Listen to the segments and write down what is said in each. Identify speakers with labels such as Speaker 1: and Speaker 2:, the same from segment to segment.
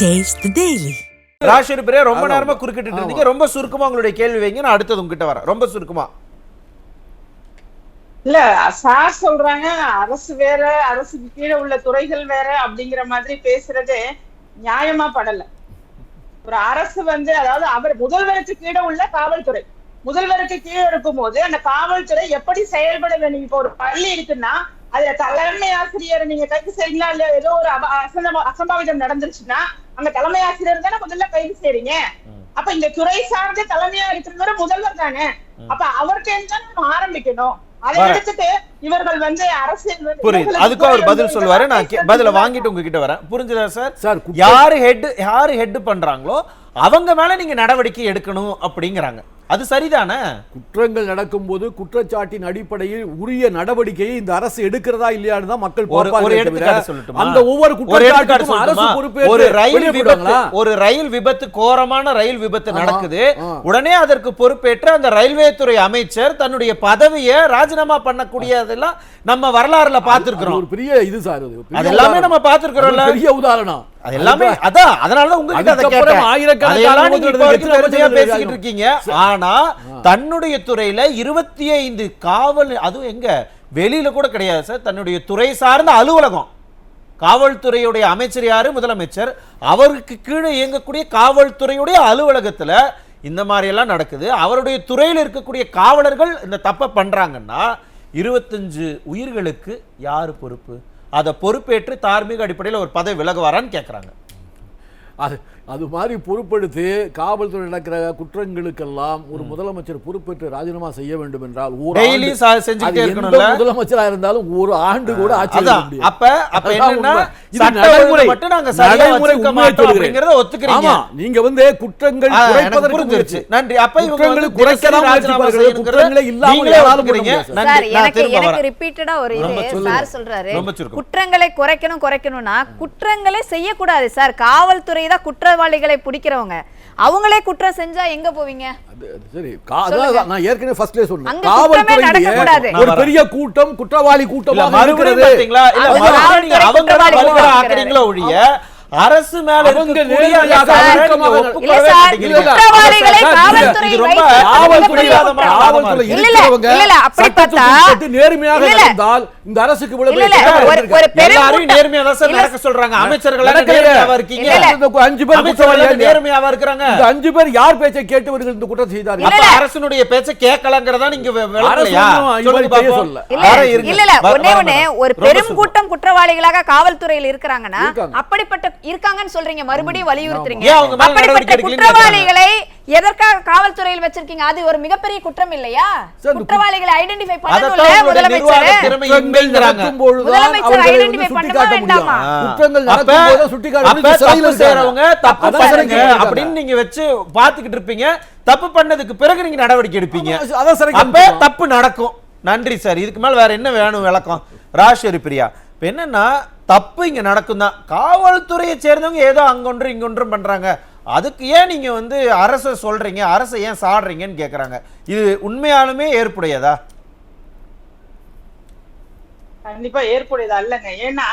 Speaker 1: The Daily.
Speaker 2: ராஷரி Priya ரொம்ப நேரமா குறுக்கிட்டு இருந்தீங்க. ரொம்ப சுருக்கமா உங்களுடைய கேள்வி வைங்க. நான் அடுத்தது உங்ககிட்ட வரேன். ரொம்ப சுருக்கமா.
Speaker 3: இல்ல சார் சொல்றாங்க அரசு வேற அரசுக்கு கீழே உள்ள துறைகள் வேற அப்படிங்கிற மாதிரி பேசுறது நியாயமா படல. ஒரு அரசு வந்து அதாவது அவர் முதல்வருக்கு கீழே உள்ள காவல்துறை. முதல்வருக்கு கீழே இருக்கும்போது அந்த காவல்துறை எப்படி செயல்பட வேண்டும்? இப்போ ஒரு பள்ளி இருக்குன்னா அதுல தலைமை ஆசிரியர் நீங்க கைது செய்றீங்களா இல்ல ஏதோ ஒரு அசம்பாவிதம் நடந்துருச்சுன்னா அங்க தலைமை ஆசிரியர் தானே முதல்ல கைது செய்றீங்க. அப்ப இந்த துறை சார்ந்த தலைமையா இருக்கிறவர் முதல்வர் தானே? அப்ப அவர்கிட்ட தான் நம்ம ஆரம்பிக்கணும். அதை
Speaker 2: வரேன்.
Speaker 3: எடுத்துட்டு இவர்கள் வந்து அரசியல் வந்து
Speaker 2: புரியுது. அதுக்கும் அவர் பதில் சொல்லுவாரு. நான் பதில. வாங்கிட்டு உங்ககிட்ட வரேன். புரிஞ்சுதா சார்? யாரு ஹெட் யாரு ஹெட் பண்றாங்களோ அவங்க மேல நீங்க நடவடிக்கை எடுக்கணும் அப்படிங்கறாங்க. அது சரிதானே?
Speaker 4: குற்றங்கள் நடக்கும்போது குற்றச்சாட்டின் அடிப்படையில் உரிய நடவடிக்கையை இந்த அரசு எடுக்கிறதா இல்லையான்னு தான் மக்கள் அந்த ஒவ்வொரு
Speaker 2: ஒரு ரயில் விபத்து
Speaker 4: போயிடுவாங்களா?
Speaker 2: ஒரு ரயில் விபத்து கோரமான ரயில் விபத்து நடக்குது. உடனே அதற்கு பொறுப்பேற்று அந்த ரயில்வே துறை அமைச்சர் தன்னுடைய பதவியை ராஜினாமா பண்ணக்கூடியதெல்லாம் நம்ம வரலாறுல பார்த்திருக்கிறோம்.
Speaker 4: ஒரு பெரிய இது சார் அது
Speaker 2: எல்லாமே. நம்ம பார்த்திருக்கிறோம்ல.
Speaker 4: அது பெரிய உதாரணம்.
Speaker 2: அது எல்லாமே அதான் அதனாலதான் உங்ககிட்ட அதை கேட்டேன்.
Speaker 4: ஆயிரக்கணக்கான
Speaker 2: பேசிக்கிட்டு இருக்கீங்க. ஆனா தன்னுடைய துறையில இருபத்தி ஐந்து காவல் அதுவும் எங்க? வெளியில கூட கிடையாது சார். தன்னுடைய துறை சார்ந்த அலுவலகம். காவல்துறையுடைய அமைச்சர் யாரு? முதலமைச்சர். அவருக்கு கீழே இயங்கக்கூடிய காவல்துறையுடைய அலுவலகத்துல இந்த மாதிரி எல்லாம் நடக்குது. அவருடைய துறையில் இருக்கக்கூடிய காவலர்கள் இந்த தப்பை பண்றாங்கன்னா இருபத்தஞ்சு உயிர்களுக்கு யாரு பொறுப்பு? அதை பொறுப்பேற்று தார்மீக அடிப்படையில் ஒரு பதவி விலகுவாரான்னு கேட்குறாங்க
Speaker 4: அது அது மாதிரி பொறுப்பெடுத்து காவல்துறை நடக்கிற குற்றங்களுக்கெல்லாம் ஒரு முதலமைச்சர் பொறுப்பேற்று ராஜினாமா செய்ய வேண்டும் என்றால்? முதலமைச்சரா இருந்தாலும் ஒரு ஆண்டு கூட ஆட்சி.
Speaker 2: அப்ப அப்ப என்னன்னா நாங்க
Speaker 4: வந்து குற்றங்கள் குறைப்பதற்கு.
Speaker 2: நன்றி. அப்ப இவங்க
Speaker 4: குற்றங்களை
Speaker 2: வந்து
Speaker 4: குறைக்க தான்
Speaker 2: தினசரி ராஜினாமா
Speaker 4: முயற்சிப்பார்கள்.
Speaker 2: செய்யணுங்கிறத
Speaker 4: குற்றங்களே இல்லாமல்.
Speaker 5: குற்றங்களை குறைக்கணும் குறைக்கணும்னா குற்றங்களே செய்யக்கூடாது சார். காவல்துறை தான் குற்றவாளிகளை பிடிக்கிறவங்க அவங்களே குற்றம் செஞ்சா எங்க போவீங்க?
Speaker 4: சரி. நான் ஏற்கனவே ஃபர்ஸ்ட்லயே சொன்னேன். காவல்துறை ஒரு பெரிய கூட்டம் குற்றவாளி இருக்கிறது.
Speaker 2: பாத்தீங்களா? இல்ல,
Speaker 5: அவங்க
Speaker 2: ஒழிய அரசு மேல
Speaker 4: நேர்மையாக. நடந்தால் இந்த அரசுக்கு.
Speaker 2: நேர்மையா நடக்க சொல்றாங்க. அமைச்சர்கள்
Speaker 4: அஞ்சு பேர்
Speaker 2: நேர்மையாவா இருக்கிறாங்க.
Speaker 4: அஞ்சு பேர் யார் பேச்சை கேட்டவர்கள் இந்த குற்றம் செய்தார்கள்
Speaker 2: அரசனுடைய பேச்ச கேட்கலங்கிறதா நீங்க மேடம்.
Speaker 5: ஒரு பெரும். கூட்டம் குற்றவாளிகளாக காவல்துறையில் இருக்காங்கன்னா
Speaker 4: இருக்காங்க.
Speaker 5: அப்படிப்பட்ட இருக்காங்கன்னு சொல்றீங்க மறுபடியும் வலியுறுத்துறீங்க. அப்படிப்பட்ட குற்றவாளிகளை எதற்காக காவல்துறையில் வச்சிருக்கீங்க? அது ஒரு மிகப்பெரிய குற்றம் இல்லையா? குற்றவாளிகளை ஐடென்டிஃபை பண்ணணும்ல முதலமைச்சர். முதலமைச்சர் பண்ணவா
Speaker 4: முடியும்.
Speaker 5: வேண்டாமா?
Speaker 4: குற்றங்கள். சிறையில்
Speaker 2: தப்பு பண்ணுங்க. அப்படின்னு நீங்க வச்சு பாத்துக்கிட்டு இருப்பீங்க. தப்பு பண்ணதுக்கு பிறகு நீங்க நடவடிக்கை எடுப்பீங்க.
Speaker 4: அதான்.
Speaker 2: தப்பு நடக்கும். நன்றி சார். இதுக்கு மேல வேற என்ன வேணும் விளக்கம்? ராஜேஸ்வரி பிரியா. இப்போ என்னன்னா தப்பு இங்க நடக்கும் தான் காவல்துறையை சேர்ந்தவங்க ஏதோ அங்கொன்றும் இங்கொன்றும் பண்றாங்க. அதுக்கு ஏன் நீங்க வந்து அரசை சொல்றீங்க அரசை ஏன் சாடுறீங்கன்னு கேக்குறாங்க. இது உண்மையாலுமே ஏற்புடையதா?
Speaker 3: கண்டிப்பா ஏற்புடையது அல்லங்க. ஏன்னா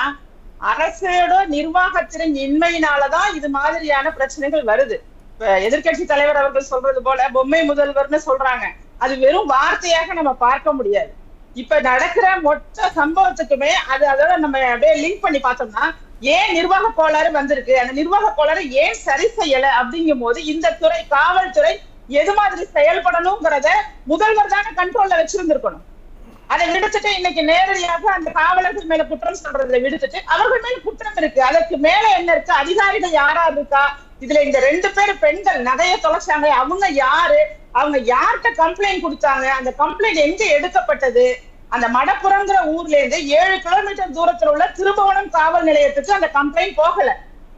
Speaker 3: அரசோட நிர்வாகத்தின் இன்மையினாலதான் இது மாதிரியான பிரச்சனைகள் வருது. இப்ப எதிர்க்கட்சி தலைவர் அவர்கள் சொல்றது போல பொம்மை முதல்வர்னு சொல்றாங்க. அது வெறும் வார்த்தையாக நம்ம பார்க்க முடியாது. இப்ப நடக்கிற மொத்த சம்பவத்துக்குமே அது அதோட நம்ம அப்படியே லிங்க் பண்ணி பார்த்தோம்னா ஏன் நிர்வாக கோளாறு வந்திருக்கு? அந்த நிர்வாக கோளாறு ஏன் சரி செய்யல? அப்படிங்கும் போது இந்த துறை காவல்துறை எது மாதிரி செயல்படணுங்கிறத முதல்வர் தானே கண்ட்ரோல்ல வச்சிருந்திருக்கணும். அதை விடுத்துட்டு இன்னைக்கு நேரடியாக அந்த காவலர்கள் மேல குற்றம் சொல்றதை விடுத்துட்டு அவர்கள் மேல குற்றம் இருக்கு. அதற்கு மேல என்ன இருக்கு? அதிகாரிகள் யாரா இருக்கா? இதுல இந்த ரெண்டு பேர் பெண்கள் நகைய தொலைச்சாங்க. அவங்க யாரு? அவங்க யார்கிட்ட கம்ப்ளைண்ட் கொடுத்தாங்க? அந்த கம்ப்ளைண்ட் எங்க எடுக்கப்பட்டது? அந்த மடப்புறங்கிற ஊர்ல இருந்து ஏழு கிலோமீட்டர் தூரத்துல உள்ள திருபுவனம் காவல் நிலையத்துக்கு அந்த கம்ப்ளைண்ட் போகல.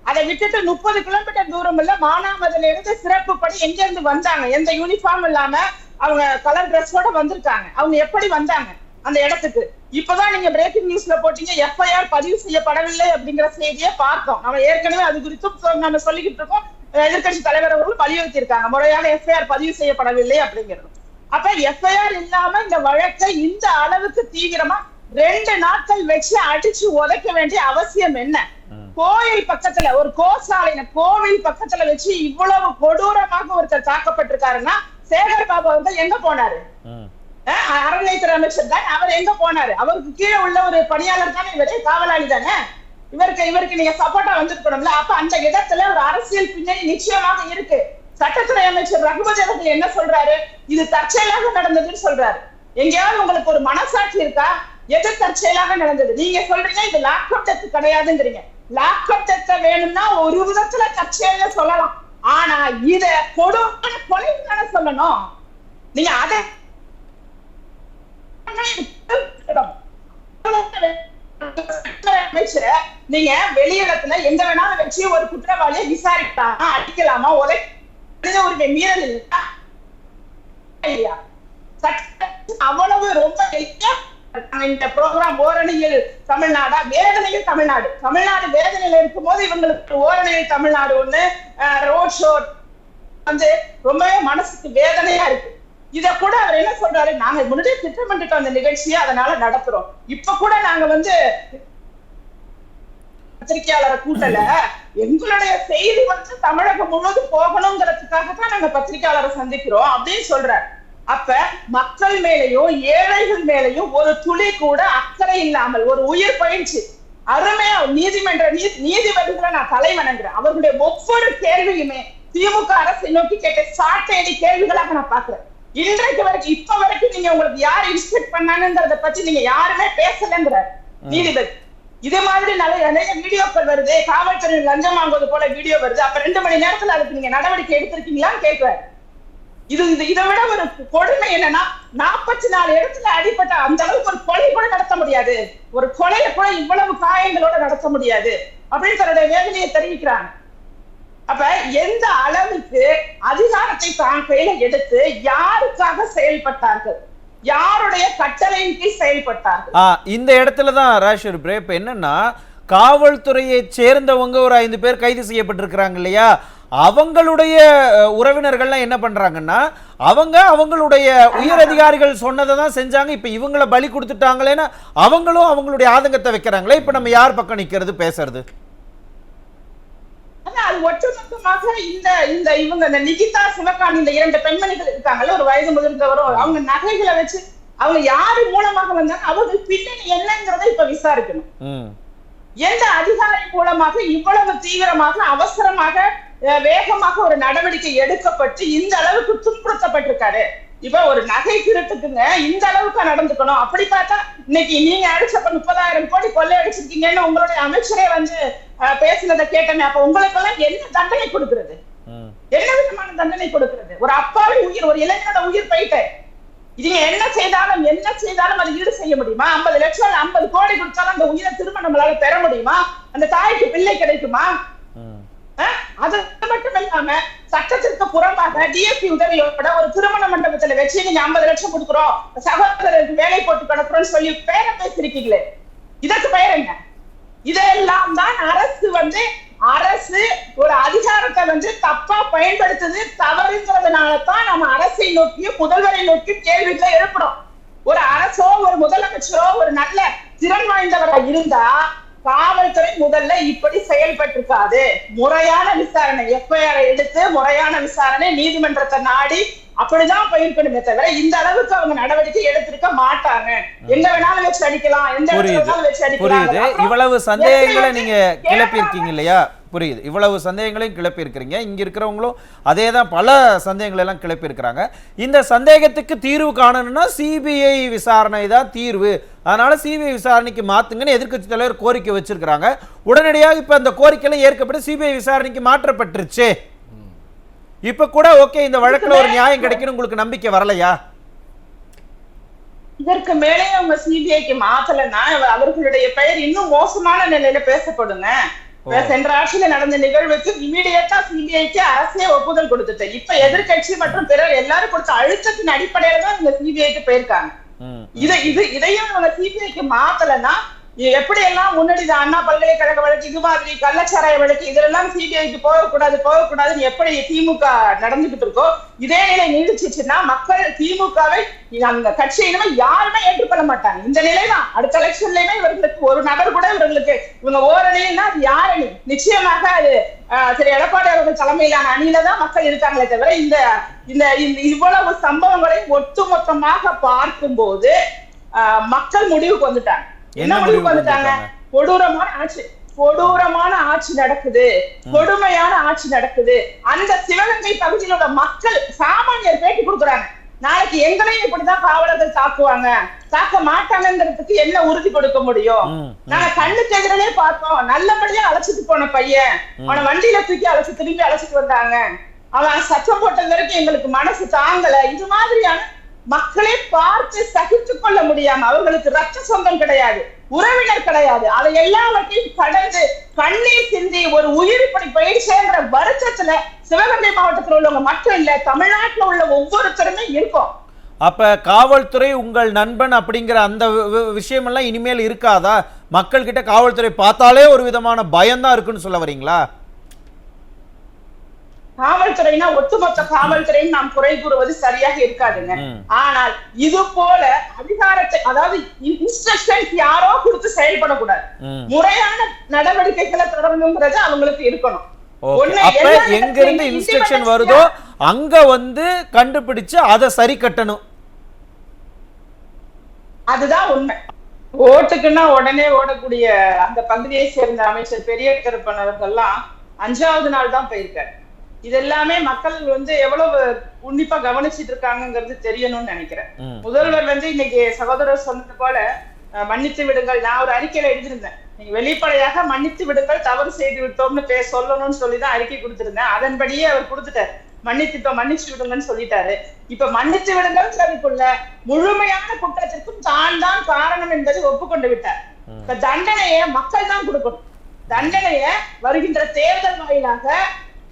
Speaker 3: அதை விட்டுட்டு முப்பது கிலோமீட்டர் தூரம் இல்ல மானாமதுல இருந்து சிறப்பு படி எங்க இருந்து வந்தாங்க? எந்த யூனிஃபார்ம் இல்லாம அவங்க கலர் ட்ரெஸ்ஸோட வந்திருக்காங்க. அவங்க எப்படி வந்தாங்க அந்த இடத்துக்கு? இப்பதான் நீங்க பிரேக்கிங் நியூஸ்ல போட்டீங்க எஃப்ஐஆர் பதிவு செய்யப்படவில்லை அப்படிங்கிற செய்தியை பார்த்தோம். நம்ம ஏற்கனவே அது குறித்தும் நம்ம சொல்லிக்கிட்டு இருக்கோம். எதிர்க்கட்சி தலைவர் அவர்கள் வலியுறுத்தி இருக்காங்க முறையாக எஃப்ஐஆர் பதிவு செய்யப்படவில்லை அப்படிங்கிறது. அப்ப எஃப்ஐஆர் இல்லாம இந்த வழக்கை இந்த அளவுக்கு தீவிரமா ரெண்டு நாட்கள் வச்சு அடிச்சு உதைக்க வேண்டிய அவசியம் என்ன? கோயில் பக்கத்துல ஒரு கோசாலையில கோவில் பக்கத்துல வச்சு இவ்வளவு கொடூரமாக ஒருத்தர் தாக்கப்பட்டிருக்காருன்னா சேகர் பாபு வந்து எங்க போனாரு? அறநிலையத்துறை அமைச்சர் தான்? அவர் எங்க போனாரு? அவருக்கு கீழே உள்ள ஒரு பணியாளர் தானே இவரு? காவலாளி தானே? இவருக்கு இவருக்கு நீங்க சப்போர்ட்டா வந்திருக்கணும்ல. அப்ப அந்த இடத்துல ஒரு அரசியல் பின்னணி நிச்சயமாக இருக்கு. சட்டத்துறை அமைச்சர் ரகுபதி அவர்கள் என்ன சொல்றாரு? இது தற்செயலாக நடந்ததுன்னு சொல்றாரு. எங்கேயாவது உங்களுக்கு ஒரு மனசாட்சி இருக்கா? எது தற்செயலாக நடந்தது? நீங்க சொல்றீங்க இது லாக்அப் டெத் கிடையாதுங்கிறீங்க. லாக்அப் டெத் வேணும்னா ஒரு விதத்துல தற்செயல சொல்லலாம். ஆனா இத கொடுமை கொலை தானே சொல்லணும். நீங்க அதை நீங்க வெளியிடத்துல எங்க வேணாலும் வச்சு ஒரு குற்றவாளியை விசாரிக்கலாமா அடிக்கலாமா உதை மனித உரிமை மீறல் இல்லையா அவ்வளவு ரொம்ப இந்த ப்ரோக்ராம் ஓரணியில் தமிழ்நாடா? வேதனையில் தமிழ்நாடு. தமிழ்நாடு வேதனையில இருக்கும் போது இவங்களுக்கு ஓரணியில் தமிழ்நாடு ஒண்ணு ரோட் ஷோ வந்து ரொம்பவே மனசுக்கு வேதனையா இருக்கு. இத கூட அவர் என்ன சொல்றாரு? நாங்க முன்னாடியே திட்டமிட்டுட்டோம் அந்த நிகழ்ச்சியை அதனால நடத்துறோம். இப்ப கூட நாங்க வந்து பத்திரிகையாளரை கூட்டல எங்களுடைய செய்தி வந்து தமிழகம் முழுவதும் போகணுங்கிறதுக்காக தான் நாங்க பத்திரிகையாளரை சந்திக்கிறோம் அப்படின்னு சொல்றாரு. அப்ப மக்கள் மேலையும் ஏழைகள் மேலையும் ஒரு துளி கூட அக்கறை இல்லாமல் ஒரு உயிர் பயிற்சி அருமையா நீதிமன்ற நீதிபதிகளை நான் தலை வணங்குறேன் அவர்களுடைய ஒவ்வொரு கேள்வியுமே திமுக அரசை நோக்கி கேட்ட சாட்டையடி கேள்விகளாக நான் பாக்குறேன் இன்றைக்கு வரைக்கும் இப்ப வரைக்கும் நீங்க உங்களுக்கு யார் இன்ஸ்பெக்ட் பண்ணாங்கிறத பத்தி நீங்க யாருமே பேசலங்கிற நீதிபதி. இது மாதிரி நிறைய நிறைய வீடியோக்கள் வருது. காவல்துறை லஞ்சம் வாங்குவது போல வீடியோ வருது. அப்ப ரெண்டு மணி நேரத்துல அதுக்கு நீங்க நடவடிக்கை எடுத்திருக்கீங்களான்னு கேட்கிறாரு இது இது இதை விட ஒரு கொடுமை என்னன்னா நாற்பத்தி நாலு இடத்துல அடிபட்ட அந்த அளவுக்கு ஒரு கொலை கூட நடத்த முடியாது. ஒரு கொலையை கூட இவ்வளவு காயங்களோட நடத்த முடியாது. அப்படின்னு தன்னுடைய வேதனையை தெரிவிக்கிறாங்க. அப்ப எந்த அளவுக்கு அதிகாரத்தை தான் கையில எடுத்து யாருக்காக செயல்பட்டார்கள்? யாருடைய கட்டளையின் கீழ்
Speaker 2: ஆ இந்த இடத்துல தான் ராஷர் பிரே இப்போ என்னன்னா காவல்துறையை சேர்ந்தவங்க ஒரு ஐந்து பேர் கைது செய்யப்பட்டிருக்கிறாங்க இல்லையா? அவங்களுடைய உறவினர்கள்லாம் என்ன பண்றாங்கன்னா அவங்க அவங்களுடைய உயர் அதிகாரிகள் சொன்னதை தான் செஞ்சாங்க. இப்போ இவங்கள பலி கொடுத்துட்டாங்களேன்னு அவங்களும் அவங்களுடைய ஆதங்கத்தை வைக்கிறாங்களே. இப்போ நம்ம யார் பக்கம் நிற்கிறது பேசுறது?
Speaker 3: அது ஒட்டுமொத்தமாக இந்த இந்த இவங்க இந்த நிகிதா சிவகாமி இந்த இரண்டு பெண்மணிகள் இருக்காங்கல்ல ஒரு வயது முதிர்ந்தவரும் அவங்க நகைகளை வச்சு அவங்க யாரு மூலமாக வந்தாங்க அவர்கள் பின்னணி என்னங்கிறத இப்ப விசாரிக்கணும். எந்த அதிகாரி மூலமாக இவ்வளவு தீவிரமாக அவசரமாக வேகமாக ஒரு நடவடிக்கை எடுக்கப்பட்டு இந்த அளவுக்கு துன்புறுத்தப்பட்டிருக்காரு? இப்ப ஒரு நகை திருட்டுக்குங்க இந்த அளவுக்கு நடந்துக்கணும். அப்படி பார்த்தா இன்னைக்கு நீங்க அடிச்சப்ப முப்பதாயிரம் கோடி கொள்ளை அடிச்சிருக்கீங்கன்னு உங்களுடைய அமைச்சரே வந்து பேசுனதை கேட்டேன் அப்ப உங்களுக்கெல்லாம் என்ன தண்டனை கொடுக்கிறது? என்ன விதமான தண்டனை கொடுக்கிறது? ஒரு அப்பாவி உயிர் ஒரு இளைஞனோட உயிர் போயிட்டு நீங்க என்ன செய்தாலும் என்ன செய்தாலும் அதை ஈடு செய்ய முடியுமா? ஐம்பது லட்சம் ஐம்பது கோடி கொடுத்தாலும் அந்த உயிரை திரும்ப நம்மளால பெற முடியுமா? அந்த தாய்க்கு பிள்ளை கிடைக்குமா? அது மட்டும் இல்லாம சட்டத்திற்கு புறம்பாக டிஎஸ்பி உதவியோட ஒரு திருமண மண்டபத்துல வச்சு நீங்க ஐம்பது லட்சம் கொடுக்குறோம். சகோதரருக்கு வேலை போட்டு கிடக்குறோம்னு சொல்லி பேரை பேசிருக்கீங்களே. இதற்கு பெயர் என்ன? இதெல்லாம் தான் அரசு வந்து அரசு ஒரு அதிகாரத்தை வந்து தப்பா பயன்படுத்துது தவறுங்கிறதுனால தான் நம்ம அரசை நோக்கி முதல்வரை நோக்கி கேள்விகளை எழுப்புறோம். ஒரு அரசோ ஒரு முதலமைச்சரோ ஒரு நல்ல திறன் வாய்ந்தவரா இருந்தா காவல்துறை முதல்ல இப்படி செயல்பட்டிருக்காது. முறையான விசாரணை எஃப்ஐஆர் எடுத்து முறையான விசாரணை நீதிமன்றத்தை நாடி அப்படிதான் போயிருக்கணுமே தவிர இந்த அளவுக்கு அவங்க நடவடிக்கை எடுத்திருக்க மாட்டாங்க. எங்க வேணாலும் வச்சு அடிக்கலாம் எந்த இடத்துல வேணாலும் வச்சு அடிக்கலாம்.
Speaker 2: இவ்வளவு சந்தேகங்களை நீங்க. கிளப்பியிருக்கீங்க இல்லையா? புரியுது. இவ்வளவு சந்தேகங்களையும் கிளப்பியிருக்கிறீங்க. இங்க இருக்கிறவங்களும் அதே தான் பல சந்தேகங்களை எல்லாம் கிளப்பியிருக்கிறாங்க. இந்த சந்தேகத்துக்கு தீர்வு காணணும்னா சிபிஐ விசாரணை தான் தீர்வு. அதனால சிபிஐ விசாரணைக்கு மாத்துங்கன்னு எதிர்க்கட்சி தலைவர் கோரிக்கை வச்சிருக்கிறாங்க. உடனடியாக இப்ப அந்த கோரிக்கையெல்லாம் ஏற்கப்பட்டு சிபிஐ விசாரணைக்கு மாற்றப்பட்டுருச்சு. இப்ப கூட ஓகே இந்த வழக்குல ஒரு நியாயம் கிடைக்கணும் உங்களுக்கு நம்பிக்கை வரலையா?
Speaker 3: இதற்கு மேலே அவங்க சிபிஐக்கு மாத்தலைன்னா அவர்களுடைய பெயர் இன்னும் மோசமான நிலையில பேசப்படுங்க. சென்ற ஆட்சியில நடந்த நிகழ்வுக்கு இமீடியட்டா சிபிஐக்கு அரசே ஒப்புதல் கொடுத்துட்டு இப்ப எதிர்க்கட்சி மற்றும் பிறர் எல்லாரும் கொடுத்த அழுத்தத்தின் அடிப்படையில தான் இந்த சிபிஐக்கு போயிருக்காங்க. இதை இது இதையும் அவங்க சிபிஐக்கு மாத்தலைன்னா எப்படி எல்லாம் முன்னாடி அண்ணா பல்கலைக்கழக வழக்கு இது மாதிரி கள்ளச்சாராய வழக்கு இதெல்லாம் சிபிஐக்கு போகக்கூடாது போகக்கூடாதுன்னு எப்படி திமுக நடந்துகிட்டு இருக்கோ இதே நிலை நீடிச்சிச்சுன்னா மக்கள் திமுகவை அந்த கட்சியிலுமே யாருமே ஏற்றுக்கொள்ள மாட்டாங்க. இந்த நிலைதான். அடுத்த எலெக்ஷன்லயுமே இவர்களுக்கு ஒரு நபர் கூட இவர்களுக்கு இவங்க ஓரணின்னா அது யார் அணி நிச்சயமாக அது ஆஹ், திரு எடப்பாடி அவர்கள் தலைமையிலான அணியில தான் மக்கள் இருக்காங்களே தவிர இந்த இந்த இந்த இவ்வளவு சம்பவங்களை ஒட்டுமொத்தமாக பார்க்கும்போது மக்கள் முடிவுக்கு வந்துட்டாங்க.
Speaker 2: என்ன
Speaker 3: முடிவுக்கு வந்துட்டாங்க? கொடூரமான ஆட்சி கொடூரமான ஆட்சி நடக்குது. கொடுமையான ஆட்சி நடக்குது. அந்த சிவகங்கை பகுதியில் உள்ள மக்கள் சாமானியர் பேட்டி கொடுக்குறாங்க. நாளைக்கு எங்களையும் இப்படிதான் காவலர்கள் தாக்குவாங்க. தாக்க மாட்டாங்கங்கிறதுக்கு என்ன உறுதி கொடுக்க முடியும். நாங்க கண்ணுக்கு எதிரே பார்த்தோம். நல்லபடியா அழைச்சிட்டு போன பையன். அவனை வண்டியில தூக்கி அழைச்சு திரும்பி அழைச்சிட்டு வந்தாங்க. அவன் சத்தம் போட்டது வரைக்கும் எங்களுக்கு மனசு தாங்கல. இது மாதிரியான மக்களை பார்த்து சகித்துக் கொள்ள முடியாம அவர்களுக்கு ரத்த சொந்தம் கிடையாது உறவினர் கிடையாது. அதை எல்லாவற்றையும் கடந்து கண்ணீர் சிந்தி ஒரு உயிர் இப்படி சேர்ந்த வருஷத்துல சிவகங்கை மாவட்டத்தில் உள்ளவங்க மட்டும் இல்ல தமிழ்நாட்டில் உள்ள ஒவ்வொருத்தருமே இருக்கும்.
Speaker 2: அப்ப காவல்துறை உங்கள் நண்பன் அப்படிங்கிற அந்த விஷயம் எல்லாம் விஷயமெல்லாம் இனிமேல் இருக்காதா? மக்கள் கிட்ட காவல்துறை பார்த்தாலே ஒரு விதமான பயம்தான் இருக்குன்னு சொல்ல வரீங்களா?
Speaker 3: காவல்துறைனா ஒட்டுமொத்த காவல்துறைன்னு நாம் குறை கூறுவது சரியாக இருக்காதுங்க. ஆனால் இது போல அதிகாரத்தை அதாவது இன்ஸ்ட்ரக்ஷன்ஸ் யாரோ கொடுத்து செயல்படக்கூடாது. முறையான நடவடிக்கைகளை தொடரணுங்கிறது அவங்களுக்கு இருக்கணும்.
Speaker 2: அப்ப எங்க இருந்து இன்ஸ்ட்ரக்ஷன் வருதோ அங்க வந்து கண்டுபிடிச்சு அதை சரி கட்டணும்.
Speaker 3: அதுதான் உண்மை. ஓட்டுக்குன்னா உடனே ஓடக்கூடிய அந்த பகுதியை சேர்ந்த அமைச்சர் பெரிய கருப்பன் அவர்கள்லாம் அஞ்சாவது நாள் தான் போயிருக்காரு. இது எல்லாமே மக்கள் வந்து எவ்வளவு உன்னிப்பா கவனிச்சிட்டு இருக்காங்கங்கிறது தெரியணும்னு நினைக்கிறேன். முதல்வர் வந்து இன்னைக்கு சகோதரர் சொன்னது போல மன்னித்து விடுங்கள். நான் ஒரு அறிக்கையில எழுதியிருந்தேன். நீங்க வெளிப்படையாக மன்னித்து விடுங்கள் தவறு செய்து விட்டோம்னு பே சொல்லணும்னு சொல்லி தான் அறிக்கை கொடுத்திருந்தேன். அதன்படியே அவர் கொடுத்துட்டாரு. மன்னித்துட்டோம் மன்னிச்சு விடுங்கன்னு சொல்லிட்டாரு. இப்ப மன்னித்து விடுங்கள்ங்கிறதுக்குள்ள முழுமையான குற்றத்திற்கும் தான் தான் காரணம் என்பதை ஒப்புக்கொண்டு விட்டார். இப்ப தண்டனையை மக்கள் தான் கொடுக்கணும். தண்டனைய வருகின்ற தேர்தல் வாயிலாக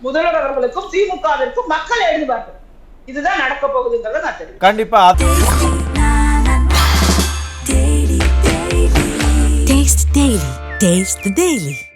Speaker 3: முதல்வர் அவர்களுக்கும் திமுகவிற்கும் மக்கள் எழுதுவார்கள் இதுதான் நடக்க போகுதுங்கிறத நான் தெரியும்
Speaker 2: கண்டிப்பா
Speaker 1: Taste the Daily.